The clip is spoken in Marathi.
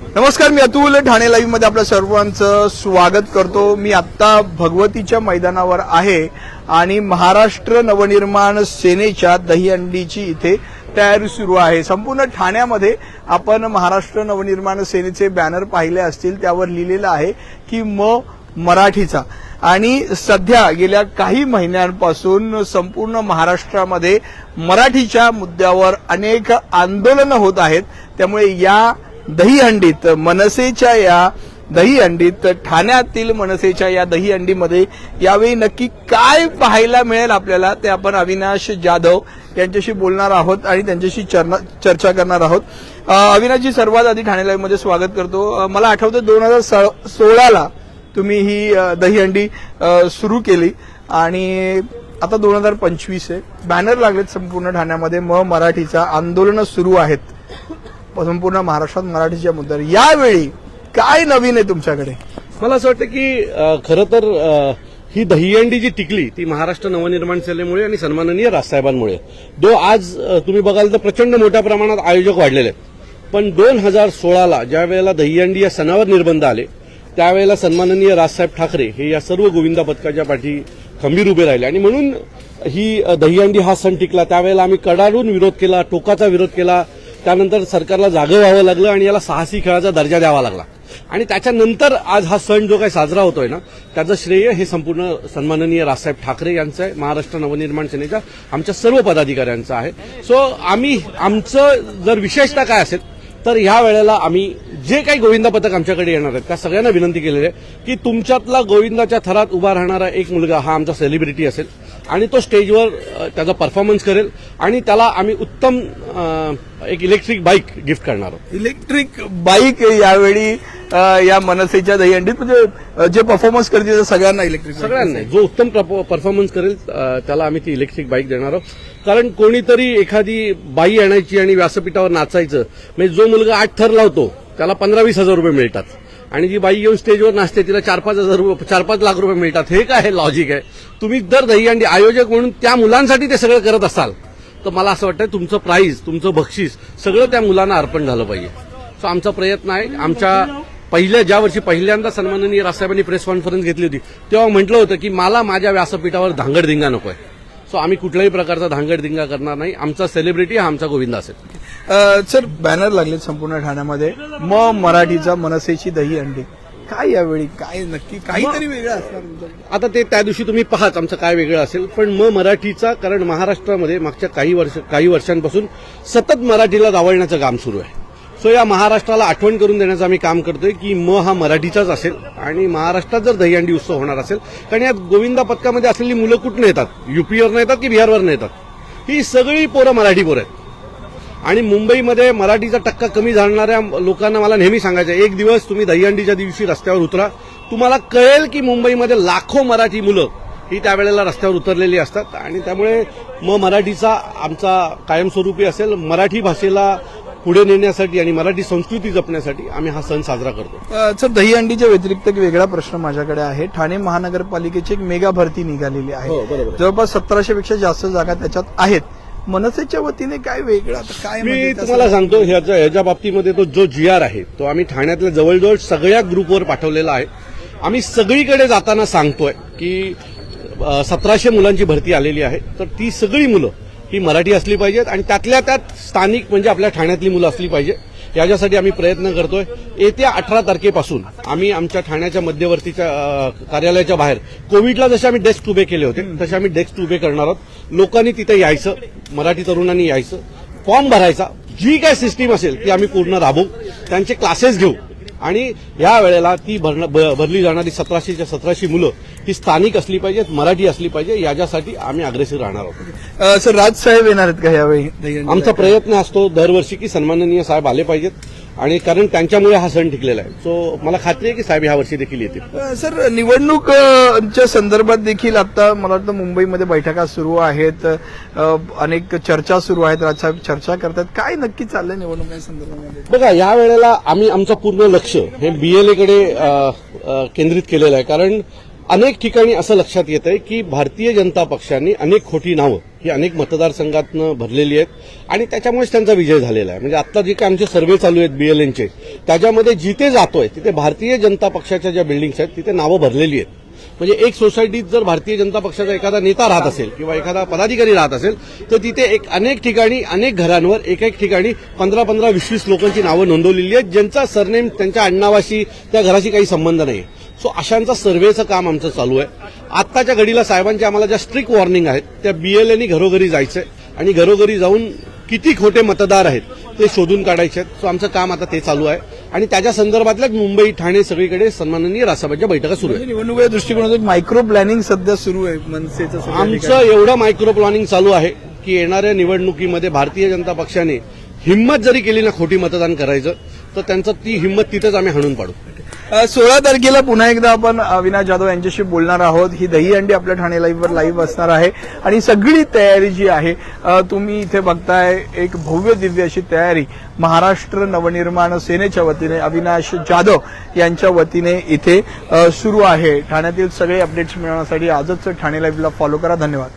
नमस्कार मी अतुल ठाणे लाईव्हमध्ये आपल्या सर्वांचं स्वागत करतो. मी आत्ता भगवतीच्या मैदानावर आहे आणि महाराष्ट्र नवनिर्माण सेनेच्या दहीहंडीची इथे तयारी सुरू आहे. संपूर्ण ठाण्यामध्ये आपण महाराष्ट्र नवनिर्माण सेनेचे बॅनर पाहिले असतील त्यावर लिहिलेलं आहे की म मराठीचा. आणि सध्या गेल्या काही महिन्यांपासून संपूर्ण महाराष्ट्रामध्ये मराठीच्या मुद्द्यावर अनेक आंदोलनं होत आहेत. त्यामुळे या दहीहंडीत मनसेच्या या दहीहंडीत ठाण्यातील मनसेच्या या दहीहंडीमध्ये यावेळी नक्की काय पाहायला मिळेल आपल्याला ते आपण अविनाश जाधव यांच्याशी बोलणार आहोत आणि त्यांच्याशी चर्चा करणार आहोत. अविनाशजी सर्वात आधी ठाणे लाईव्हमध्ये स्वागत करतो. मला आठवतं दोन हजार सोळाला तुम्ही ही दहीहंडी सुरू केली. आणि आता दोन हजार पंचवीस आहे. बॅनर लागलेत संपूर्ण ठाण्यामध्ये. म मराठीचा आंदोलनं सुरू आहेत. संपूर्ण महाराष्ट्रात मराठीच्या मुद्द्यावर यावेळी काय नवीन आहे तुमच्याकडे? मला असं वाटतं की खरं तर ही दहीहंडी जी टिकली ती महाराष्ट्र नवनिर्माण सेनेमुळे आणि सन्माननीय राजसाहेबांमुळे. दो आज तुम्ही बघाल तर प्रचंड मोठ्या प्रमाणात आयोजक वाढलेले आहेत. पण दोन हजार सोळाला ज्या वेळेला दहीहंडी या सणावर निर्बंध आले त्यावेळेला सन्माननीय राजसाहेब ठाकरे हे या सर्व गोविंदा पथकाच्या पाठी खंबीर उभे राहिले. आणि म्हणून ही दहीहंडी हा सण टिकला. त्यावेळेला आम्ही कडाडून विरोध केला टोकाचा विरोध केला. त्यानंतर सरकारला जागं व्हावं लागलं आणि याला साहसी खेळाचा दर्जा द्यावा लागला. आणि त्याच्यानंतर आज हा सण जो काही साजरा होतोय ना त्याचं श्रेय हे संपूर्ण सन्माननीय राजसाहेब ठाकरे यांचं आहे. महाराष्ट्र नवनिर्माण सेनेच्या आमच्या सर्व पदाधिकाऱ्यांचं आहे. सो आम्ही आमचं जर विशेषता काय असेल तर ह्या वेळेला आम्ही जे काही गोविंदा पथक आमच्याकडे येणार आहेत त्या सगळ्यांना विनंती केलेली आहे की तुमच्यातला गोविंदाच्या थरात उभा राहणारा एक मुलगा हा आमचा सेलिब्रिटी असेल. आणि तो स्टेजवर त्याचा परफॉर्मन्स करेल आणि त्याला आम्ही उत्तम एक इलेक्ट्रिक बाईक गिफ्ट करणार आहोत. इलेक्ट्रिक बाईक यावेळी या मनसेच्या दहीहंडीत म्हणजे जे परफॉर्मन्स करतील सगळ्यांना इलेक्ट्रिक सगळ्यांना. जो उत्तम परफॉर्मन्स करेल त्याला आम्ही ती इलेक्ट्रिक बाईक देणार आहोत. कारण कोणीतरी एखादी बाई आणायची आणि व्यासपीठावर नाचायचं म्हणजे जो मुलगा आठ थर लावतो त्याला पंधरा वीस हजार रुपये मिळतात. आणि जी बाई येऊन स्टेजवर नाचते तिला चार पाच हजार रुपये चार पाच लाख रुपये मिळतात. हे काय लॉजिक आहे. तुम्ही दर दहीहंडी आयोजक म्हणून त्या मुलांसाठी ते सगळं करत असाल तर मला असं वाटतं तुमचं प्राईज तुमचं बक्षीस सगळं त्या मुलांना अर्पण झालं पाहिजे. सो आमचा प्रयत्न आहे. आमच्या पहिल्या ज्या वर्षी पहिल्यांदा सन्माननीय रासाहेबांनी प्रेस कॉन्फरन्स घेतली होती तेव्हा म्हटलं होतं की मला माझ्या व्यासपीठावर धांगडधिंगा नको आहे सो आम्ही कुठल्याही प्रकारचा धांगडधिंगा करणार नाही. आमचा सेलिब्रिटी हा आमचा गोविंद असेल. सर बॅनर लागलेत संपूर्ण ठाण्यामध्ये. म मराठीचा मनसेची दहीहंडी काय यावेळी? काय नक्की? काहीतरी वेगळं असणार. आता ते त्या दिवशी तुम्ही पहाच आमचं काय वेगळं असेल. पण म मराठीचा कारण महाराष्ट्रामध्ये मागच्या काही वर्ष काही वर्षांपासून सतत मराठीला दावळण्याचं काम सुरू आहे. सो या महाराष्ट्राला आठवण करून देण्याचं आम्ही काम करतोय की म हा मराठीचाच असेल आणि महाराष्ट्रात जर दहीहंडी उत्सव होणार असेल कारण या गोविंदा पथकामध्ये असलेली मुलं कुठनं येतात? युपीवरनं येतात की बिहारवरनं येतात? ही सगळी पोरं मराठी पोरं आहेत. आणि मुंबईमध्ये मराठीचा टक्का कमी झाणाऱ्या लोकांना मला नेहमी सांगायचं एक दिवस तुम्ही दहीहंडीच्या दिवशी रस्त्यावर उतरा. तुम्हाला कळेल की मुंबईमध्ये लाखो मराठी मुलं ही त्यावेळेला रस्त्यावर उतरलेली असतात. आणि त्यामुळे म मराठीचा आमचा कायमस्वरूपी असेल मराठी भाषेला पुढे नेण्यासाठी आणि मराठी संस्कृती जपण्यासाठी आम्ही हा सण साजरा करतो. सर दहीहंडीच्या व्यतिरिक्त एक वेगळा प्रश्न माझ्याकडे आहे. ठाणे महानगरपालिकेची एक मेगा भरती निघालेली आहे. हो. जवळपास सतराशे पेक्षा जास्त जागा त्याच्यात आहेत. मनसेच्या वतीने काय वेगळं? काय मी म्हणजे तुम्हाला सांगतो ह्याच्या ह्याच्या बाबतीमध्ये तो जो जी आर आहे तो आम्ही ठाण्यातल्या जवळजवळ सगळ्या ग्रुपवर पाठवलेला आहे. आम्ही सगळीकडे जाताना सांगतोय की सतराशे मुलांची भरती आलेली आहे. तर ती सगळी मुलं ही मराठी असली पाहिजेत आणि त्यातल्या त्यात स्थानिक म्हणजे आपल्या ठाण्यातली मुलं असली पाहिजे याच्यासाठी आम्ही प्रयत्न करतोय. येत्या अठरा तारखेपासून आम्ही आमच्या ठाण्याच्या मध्यवर्तीच्या कार्यालयाच्या बाहेर कोविडला जसे आम्ही डेस्क उभे केले होते तसे आम्ही डेस्क उभे करणार आहोत. लोकांनी तिथे यायचं मराठी तरुणांनी यायचं फॉर्म भरायचा. जी काय सिस्टीम असेल ती आम्ही पूर्ण राबवू. त्यांचे क्लासेस घेऊ. आणि या वेळेला ती भरली जाणारी सतराशेच्या सतराशे मुलं ही स्थानिक असली पाहिजेत मराठी असली पाहिजे याच्यासाठी आम्ही अग्रेसिव्ह राहणार आहोत सर राज साहेब येणार आहेत का यावेळी? आमचा प्रयत्न असतो दरवर्षी की सन्माननीय साहेब आले पाहिजेत आणि कारण त्यांच्यामुळे हा सण टिकलेला आहे. सो मला खात्री आहे की साहेब ह्या वर्षी देखील येतील. सर निवडणूक अ, च्या संदर्भात देखील आता मला वाटतं मुंबईमध्ये बैठका सुरू आहेत. अनेक चर्चा सुरू आहेत. राजसाहेब चर्चा करतात. काय नक्की चाललंय निवडणुका संदर्भामध्ये? बघा या वेळेला आम्ही आमचं पूर्ण लक्ष हे बीएलएकडे केंद्रित केलेलं आहे. कारण अनेक ठिकाणी असं लक्षात येत आहे की भारतीय जनता पक्षाने अनेक खोटी नावं ही अनेक मतदारसंघातनं भरलेली आहेत. आणि त्याच्यामुळेच त्यांचा विजय झालेला आहे. म्हणजे आत्ता जे काय आमचे सर्वे चालू आहेत बीएलएनचे त्याच्यामध्ये जिथे जातोय तिथे भारतीय जनता पक्षाच्या ज्या बिल्डिंग्स आहेत तिथे नावं भरलेली आहेत. म्हणजे एक सोसायटीत जर भारतीय जनता पक्षाचा एखादा नेता राहत असेल किंवा एखादा पदाधिकारी राहत असेल तर तिथे एक अनेक ठिकाणी अनेक घरांवर एक एक ठिकाणी पंधरा पंधरा वीस वीस लोकांची नावं नोंदवलेली आहेत ज्यांचा सरनेम त्यांच्या आडनावाशी त्या घराशी काही संबंध नाही. सो अशांचा सर्वेचं काम आमचं चालू आहे. आत्ताच्या घडीला साहेबांच्या आम्हाला ज्या स्ट्रिक्ट वॉर्निंग आहेत त्या बीएलएनी घरोघरी जायचंय. आणि घरोघरी जाऊन किती खोटे मतदार आहेत ते शोधून काढायचे आहेत सो आमचं काम आता ते चालू आहे. आणि त्याच्या संदर्भातल्याच मुंबई ठाणे सगळीकडे सन्माननीय राष्ट्रपतीच्या बैठका सुरू आहेत. निवडणुकीच्या दृष्टिकोनातून मायक्रो प्लॅनिंग सध्या सुरू आहे मनसेचं. आमचं एवढं मायक्रो प्लॅनिंग चालू आहे की येणाऱ्या निवडणुकीमध्ये भारतीय जनता पक्षाने हिंमत जरी केली ना खोटी मतदान करायचं तर त्यांचं ती हिंमत तिथेच आम्ही हाणून पाडू. सोळा तारखेला पुन्हा एकदा आपण अविनाश जाधव यांच्याशी बोलणार आहोत. ही दहीहंडी आपल्या ठाणे लाईव्हवर लाईव्ह असणार आहे. आणि सगळी तयारी जी आहे तुम्ही इथे बघताय एक भव्य दिव्य अशी तयारी महाराष्ट्र नवनिर्माण सेनेच्या वतीने अविनाश जाधव यांच्या वतीने इथे सुरू आहे. ठाण्यातील सगळे अपडेट्स मिळवण्यासाठी आजच ठाणे लाईव्हला फॉलो करा. धन्यवाद.